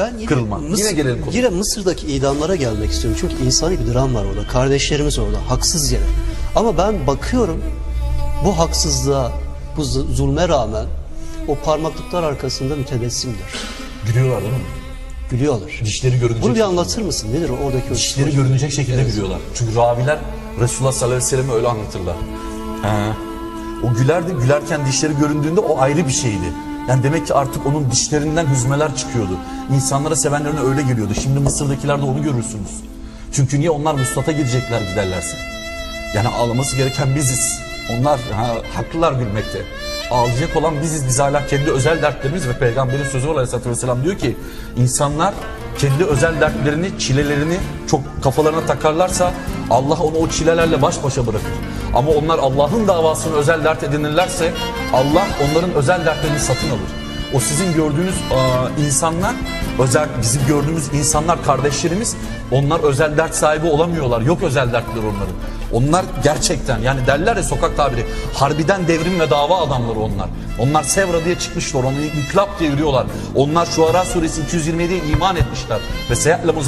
Ben yine, Kırılma. Mısır- Yine gelelim konuya. Yine Mısır'daki idamlara gelmek istiyorum. Çünkü insani bir dram var orada. Kardeşlerimiz orada. Haksız yere. Ama ben bakıyorum bu haksızlığa, bu zulme rağmen o parmaklıklar arkasında mütebessimdir. Gülüyorlar değil mi? Gülüyorlar. Dişleri görünecek. Bunu bir anlatır mısın? Nedir oradaki o Dişleri görünecek şekilde gülüyorlar. Çünkü raviler Resulullah sallallahu aleyhi ve sellem'i öyle anlatırlar. Ee, o gülerdi, gülerken dişleri göründüğünde o ayrı bir şeydi. Yani demek ki artık onun dişlerinden hüzmeler çıkıyordu. İnsanlara sevenlerine öyle geliyordu. Şimdi Mısır'dakilerde onu görürsünüz. Çünkü niye onlar Mustat'a gidecekler giderlerse. Yani ağlaması gereken biziz. Onlar ha, haklılar gülmekte. Ağlayacak olan biziz. Biz hala kendi özel dertlerimiz ve peygamberin sözü var aleyhissalatü vesselam diyor ki insanlar kendi özel dertlerini, çilelerini çok kafalarına takarlarsa Allah onu o çilelerle baş başa bırakır. Ama onlar Allah'ın davasını özel dert edinirlerse Allah onların özel dertlerini satın alır. O sizin gördüğünüz insanlar, özel bizim gördüğümüz insanlar kardeşlerimiz, onlar özel dert sahibi olamıyorlar. Yok özel dertleri onların. Onlar gerçekten yani derler ya sokak tabiri harbiden devrim ve dava adamları onlar. Onlar Sevra diye çıkmışlar. Onu inkılap diye yürüyorlar. Onlar Şuara suresi 227'ye iman etmişler. Ve seyatlemu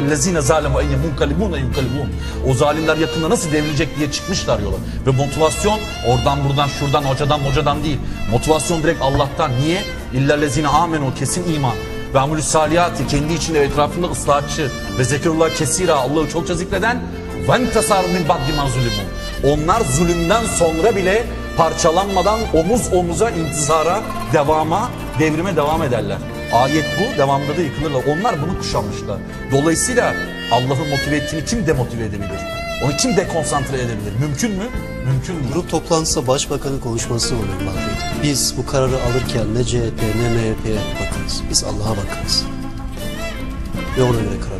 ellezine zalemu eyye munkalibune yunkalibun. O zalimler yakında nasıl devrilecek diye çıkmışlar yola. Ve motivasyon oradan buradan şuradan hocadan hocadan değil. Motivasyon direkt Allah'tan. Niye? İllellezine amenu kesin iman. Ve amülü salihati kendi içinde ve etrafında ıslahatçı ve zekerullah kesira Allah'ı çokça zikreden min baddi ma zulimun. Onlar zulümden sonra bile parçalanmadan omuz omuza intizara, devama, devrime devam ederler. Ayet bu, devamında da yıkılırlar. Onlar bunu kuşanmışlar. Dolayısıyla Allah'ın motive ettiğini kim demotive edebilir? Onu kim dekonsantre edebilir? Mümkün mü? Mümkün değil. Grup toplantısı başbakanın konuşması oluyor Mahmut. Biz bu kararı alırken ne CHP ne MHP'ye bakınız. Biz Allah'a bakınız. Ve ona göre karar.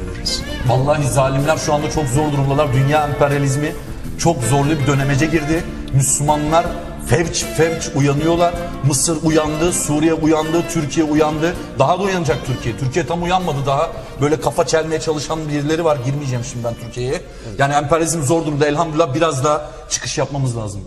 Vallahi zalimler şu anda çok zor durumdalar. Dünya emperyalizmi çok zorlu bir dönemece girdi. Müslümanlar fevç fevç uyanıyorlar. Mısır uyandı, Suriye uyandı, Türkiye uyandı. Daha da uyanacak Türkiye. Türkiye tam uyanmadı daha. Böyle kafa çelmeye çalışan birileri var. Girmeyeceğim şimdi ben Türkiye'ye. Yani emperyalizm zor durumda. Elhamdülillah biraz daha çıkış yapmamız lazım.